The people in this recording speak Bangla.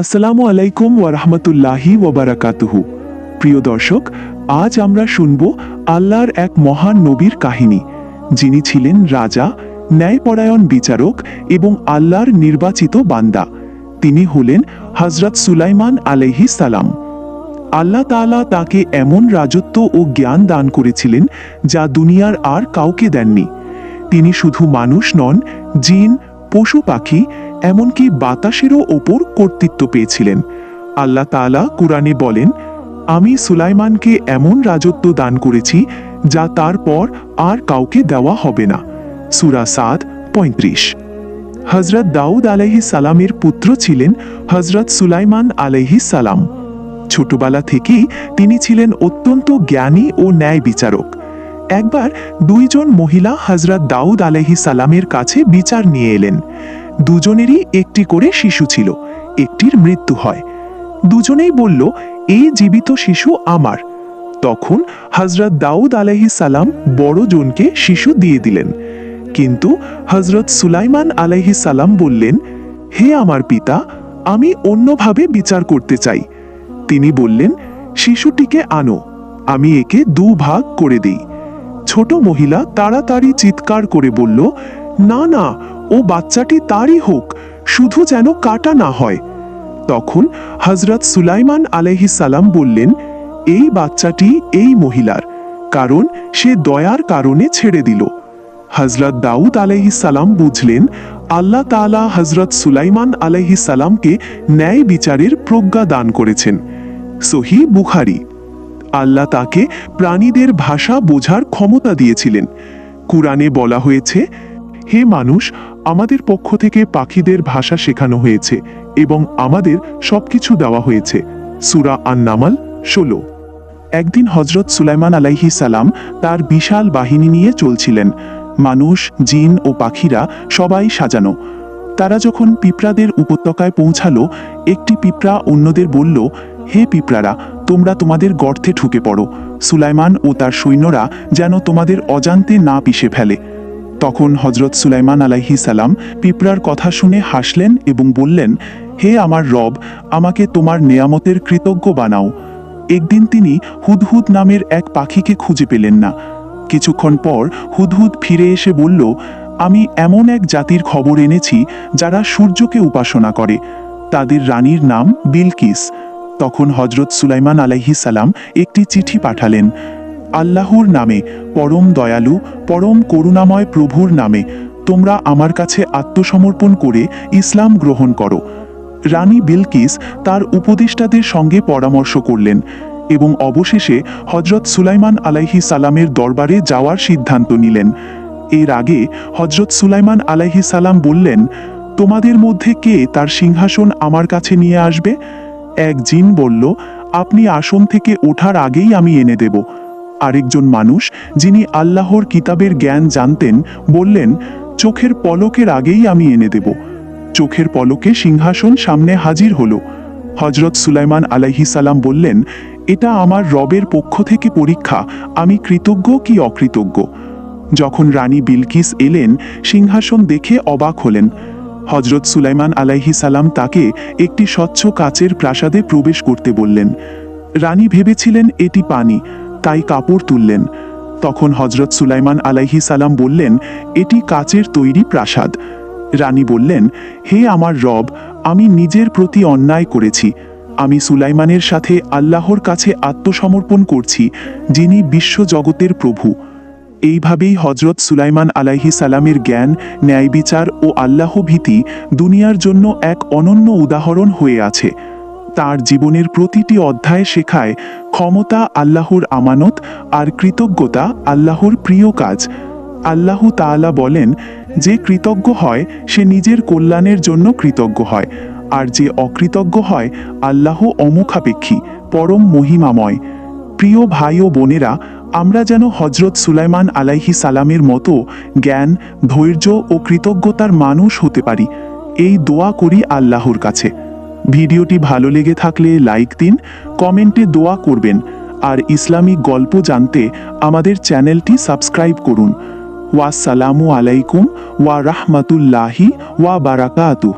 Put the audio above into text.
আসসালামু আলাইকুম ওয়ারহমতুল্লাহি ওবারাকাতুহু প্রিয় দর্শক, আজ আমরা শুনব আল্লাহর এক মহান নবীর কাহিনী। যিনি ছিলেন রাজা, ন্যায়পরায়ণ বিচারক এবং আল্লাহর নির্বাচিত বান্দা। তিনি হলেন হজরত সুলাইমান আলাইহি সালাম। আল্লাহ তাআলা তাকে এমন রাজত্ব ও জ্ঞান দান করেছিলেন যা দুনিয়ার আর কাউকে দেননি। তিনি শুধু মানুষ নন, জিন পশু পাখি, এমনকি বাতাসেরও ওপর কর্তৃত্ব পেয়েছিলেন। আল্লাহ তাআলা কুরআনে বলেন, আমি সুলাইমানকে এমন রাজত্ব দান করেছি, যা তারপর আর কাউকে দেওয়া হবে না। সুরা সাদ পঁয়ত্রিশ। হজরত দাউদ আলাইহি সালামের পুত্র ছিলেন হজরত সুলাইমান আলাইহি সালাম। ছোটবেলা থেকেই তিনি ছিলেন অত্যন্ত জ্ঞানী ও ন্যায় বিচারক একবার দুইজন মহিলা হজরত দাউদ আলাইহি সালামের কাছে বিচার নিয়ে এলেন। দুজনেরই একটি করে শিশু ছিল, একটির মৃত্যু হয়। দুজনেই বলল, এই জীবিত শিশু আমার। তখন হজরত দাউদ আলাইহি সালাম বড় জনকে শিশু দিয়ে দিলেন। কিন্তু হজরত সুলাইমান আলাইহি সালাম বললেন, হে আমার পিতা, আমি অন্যভাবে বিচার করতে চাই। তিনি বললেন, শিশুটিকে আনো, আমি একে দু ভাগ করে দিই। ছোট মহিলা তাড়াতাড়ি চিৎকার করে বলল, না না, ও বাচ্চাটি তারই হোক, শুধু যেন কাটা না হয়। তখন হজরত সুলাইমান আলাইহি সালাম বললেন, এই বাচ্চাটি এই মহিলার, কারণ সে দয়ার কারণে ছেড়ে দিল। হজরত দাউদ আলাইহি সালাম বুঝলেন, আল্লাহ তাআলা হজরত সুলাইমান আলাইহি সালামকে ন্যায় বিচারের প্রজ্ঞা দান করেছেন। সহি বুখারি। আল্লাহ তাকে প্রাণীদের ভাষা বোঝার ক্ষমতা দিয়েছিলেন। কুরআনে বলা হয়েছে, হে মানুষ, আমাদের পক্ষ থেকে পাখিদের ভাষা শেখানো হয়েছে এবং আমাদের সবকিছু দেওয়া হয়েছে। সুরা আন্নামাল, ষোলো। একদিন হজরত সুলাইমান আলাইহি সালাম তার বিশাল বাহিনী নিয়ে চলছিলেন। মানুষ, জিন ও পাখিরা সবাই সাজানো। তারা যখন পিঁপড়াদের উপত্যকায় পৌঁছালো, একটি পিঁপড়া অন্যদের বলল, হে পিঁপড়ারা তোমরা তোমাদের গর্তে ঢুকে পড়ো, সুলাইমান ও তার সৈন্যরা যেন তোমাদের অজান্তে না পিষে ফেলে। তখন হজরত সুলাইমান আলাইহি সালাম পিঁপড়ার কথা শুনে হাসলেন এবং বললেন, হে আমার রব, আমাকে তোমার নেয়ামতের কৃতজ্ঞ বানাও। একদিন তিনি হুদহুদ নামের এক পাখিকে খুঁজে পেলেন না। কিছুক্ষণ পর হুদহুদ ফিরে এসে বলল, আমি এমন এক জাতির খবর এনেছি যারা সূর্যকে উপাসনা করে। তাদের রানীর নাম বিলকিস। তখন হজরত সুলাইমান আলাইহি সালাম একটি চিঠি পাঠালেন। আল্লাহর নামে, পরম দয়ালু, পরম করুণাময় প্রভুর নামে, তোমরা আমার কাছে আত্মসমর্পণ করে ইসলাম গ্রহণ করো। রানী বিলকিস তার উপদেষ্টাদের সঙ্গে পরামর্শ করলেন এবং অবশেষে হজরত সুলাইমান আলাইহি সালামের দরবারে যাওয়ার সিদ্ধান্ত নিলেন। এর আগে হজরত সুলাইমান আলাইহি সালাম বললেন, তোমাদের মধ্যে কে তার সিংহাসন আমার কাছে নিয়ে আসবে? এক জিন বলল, আপনি আসন থেকে ওঠার আগেই আমি এনে দেব। আরেকজন মানুষ, যিনি আল্লাহর কিতাবের জ্ঞান জানতেন, বললেন, চোখের পলকের আগেই আমি এনে দেব। চোখের পলকে সিংহাসন সামনে হাজির হলো। হজরত সুলাইমান আলাইহি সালাম বললেন, এটা আমার রবের পক্ষ থেকে পরীক্ষা, আমি কৃতজ্ঞ কি অকৃতজ্ঞ? যখন রানী বিলকিস এলেন, সিংহাসন দেখে অবাক হলেন। হজরত সুলাইমান আলাইহি সালাম তাকে একটি স্বচ্ছ কাচের প্রাসাদে প্রবেশ করতে বললেন। রানী ভেবেছিলেন এটি পানি, তাই কাপড় তুললেন। তখন হজরত সুলাইমান আলাইহি সালাম বললেন, এটি কাচের তৈরি প্রাসাদ। রানী বললেন, হে আমার রব, আমি নিজের প্রতি অন্যায় করেছি। আমি সুলাইমানের সাথে আল্লাহর কাছে আত্মসমর্পণ করছি, যিনি বিশ্বজগতের প্রভু। এইভাবেই হজরত সুলাইমান আলাইহি সালামের জ্ঞান, ন্যায় বিচার ও আল্লাহ ভীতি দুনিয়ার জন্য এক অনন্য উদাহরণ হয়ে আছে। তার জীবনের প্রতিটি অধ্যায় শেখায় ক্ষমতা আল্লাহর আমানত আর কৃতজ্ঞতা আল্লাহর প্রিয় কাজ। আল্লাহ তাআলা বলেন, যে কৃতজ্ঞ হয়, সে নিজের কল্যাণের জন্য কৃতজ্ঞ হয়, আর যে অকৃতজ্ঞ হয়, আল্লাহ অমুখাপেক্ষী, পরম মহিমাময়। প্রিয় ভাই ও বোনেরা আমরা যেন হজরত সুলাইমান আলাইহি সালামের মতো জ্ঞান, ধৈর্য ও কৃতজ্ঞতার মানুষ হতে পারি। এই দোয়া করি আল্লাহর কাছে। ভিডিওটি ভালো লেগে থাকলে লাইক দিন, কমেন্টে দোয়া করবেন, আর ইসলামিক গল্প জানতে আমাদের চ্যানেলটি সাবস্ক্রাইব করুন। ওয়াসালামু আলাইকুম ওয়া রাহমাতুল্লাহি ওয়া বারাকাতুহ